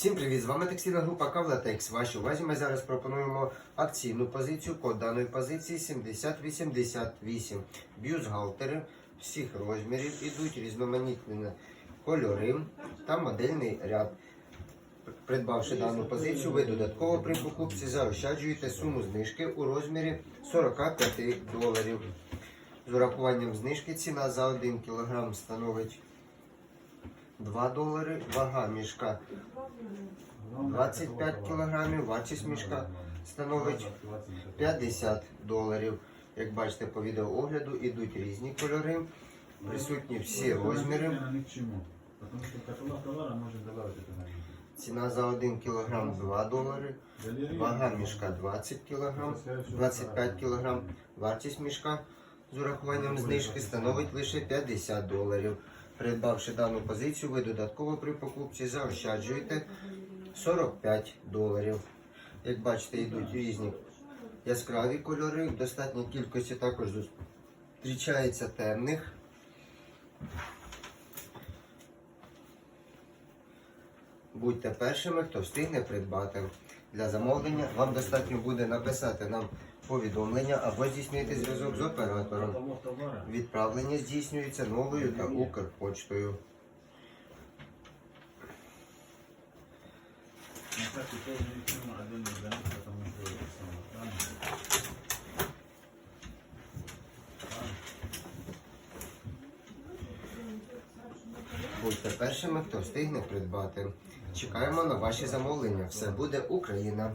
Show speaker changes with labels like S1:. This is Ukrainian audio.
S1: Всім привіт! З вами текстильна група Кавлатекс. Вашій увазі ми зараз пропонуємо акційну позицію. Код даної позиції 7088. Бюстгальтери всіх розмірів ідуть різноманітні кольори та модельний ряд. Придбавши дану позицію, ви додатково при покупці заощаджуєте суму знижки у розмірі 45 доларів. З урахуванням знижки ціна за 1 кг становить 2 долари, вага мішка 25 кг, вартість мішка становить 50 доларів. Як бачите по відеоогляду, ідуть різні кольори, присутні всі розміри. Ціна за 1 кг 2 долари, вага мішка 20 кг, 25 кг, вартість мішка з урахуванням знижки становить лише 50 доларів. Придбавши дану позицію, ви додатково при покупці заощаджуєте 45 доларів. Як бачите, йдуть різні яскраві кольори, в достатній кількості також зустрічається темних. Будьте першими, хто встигне придбати. Для замовлення вам достатньо буде написати нам повідомлення або здійснити зв'язок з оператором. Відправлення здійснюється новою та Укрпочтою.
S2: На сайте тоже один них, потому что это самое?
S1: Будьте першими, хто встигне придбати. Чекаємо на ваші замовлення. Все буде Україна.